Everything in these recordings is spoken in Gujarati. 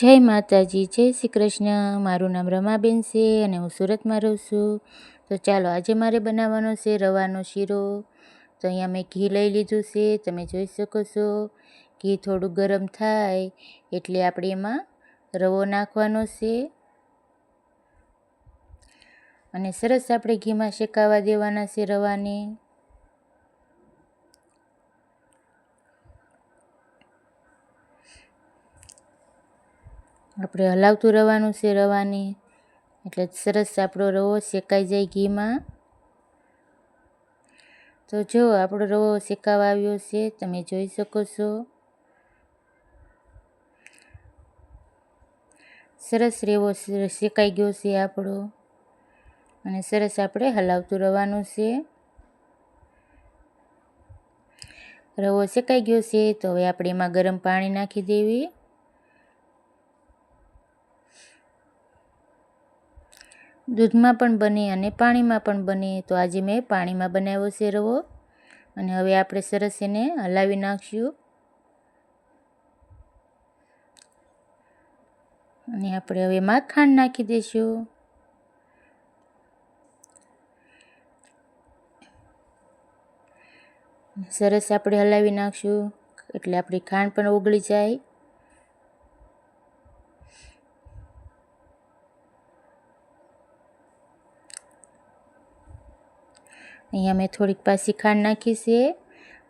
જય માતાજી, જય શ્રી કૃષ્ણ. મારું નામ રમાબેન છે અને હું સુરતમાં રહું છું. તો ચાલો, આજે મારે બનાવવાનો છે રવાનો શીરો. તો અહીંયા મેં ઘી લઈ લીધું છે, તમે જોઈ શકો છો. ઘી થોડું ગરમ થાય એટલે આપણે એમાં રવો નાખવાનો છે. અને સરસ આપણે ઘીમાં શેકાવા દેવાના છે રવાને. આપણે હલાવતું રહેવાનું છે રવાને. એટલે સરસ આપણો રવો શેકાઈ જાય ઘીમાં. તો જો આપણો રવો શેકાવા આવ્યો છે, તમે જોઈ શકો છો. સરસ રેવો શેકાઈ ગયો છે આપણો. અને સરસ આપણે હલાવતું રહેવાનું છે. રવો શેકાઈ ગયો છે, તો હવે આપણે એમાં ગરમ પાણી નાખી દેવી. દૂધમાં પણ બને અને પાણીમાં પણ બને. તો આજે મેં પાણીમાં બનાવ્યો છે રવો. અને હવે આપણે સરસ એને હલાવી નાખશું. અને આપણે હવે એમાં ખાંડ નાખી દઈશું. સરસ આપણે હલાવી નાખશું. એટલે આપણી ખાંડ પણ ઓગળી જાય. અહીંયા મેં થોડીક પાછી ખાંડ નાખી છે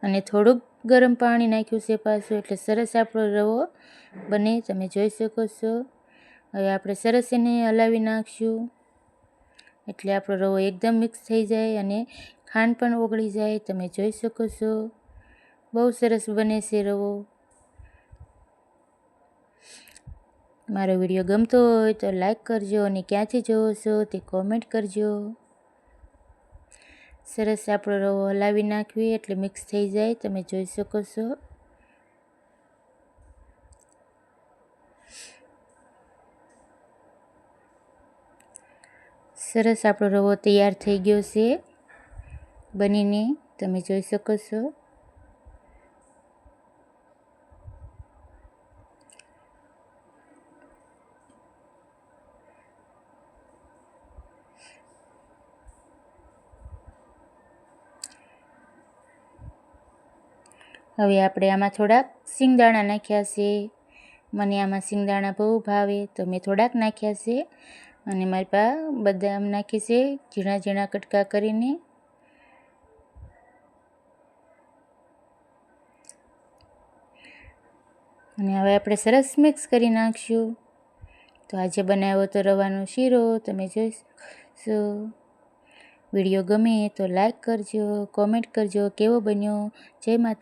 અને થોડુંક ગરમ પાણી નાખ્યું છે પાછું, એટલે સરસ આપણો રવો બને, તમે જોઈ શકો છો. હવે આપણે સરસ એને હલાવી નાખશું. એટલે આપણો રવો એકદમ મિક્સ થઈ જાય અને ખાંડ પણ ઓગળી જાય, તમે જોઈ શકો છો. બહુ સરસ બને છે રવો. મારો વીડિયો ગમતો હોય તો લાઈક કરજો અને ક્યાંથી જોવો છો તે કોમેન્ટ કરજો. સરસ આપણો રવો હલાવી નાખવી, એટલે મિક્સ થઈ જાય. તમે જોઈ શકો છો. સરસ આપણો રવો તૈયાર થઈ ગયો છે. બનીને તમે જોઈ શકો છો. હવે આપણે આમાં થોડાક સિંગદાણા નાખ્યા છે. મને આમાં સિંગદાણા બહુ ભાવે, તો મેં થોડાક નાખ્યા છે. અને મારી પાસે બદામ નાખી છે, ઝીણા ઝીણા કટકા કરીને. અને હવે આપણે સરસ મિક્સ કરી નાખશું. તો આજે બનાવ્યો તો રવાનો શીરો, તમે જોઈશો વીડિયો ગમે તો લાઈક કરજો, કોમેન્ટ કરજો, કેવો બન્યો? જય માતા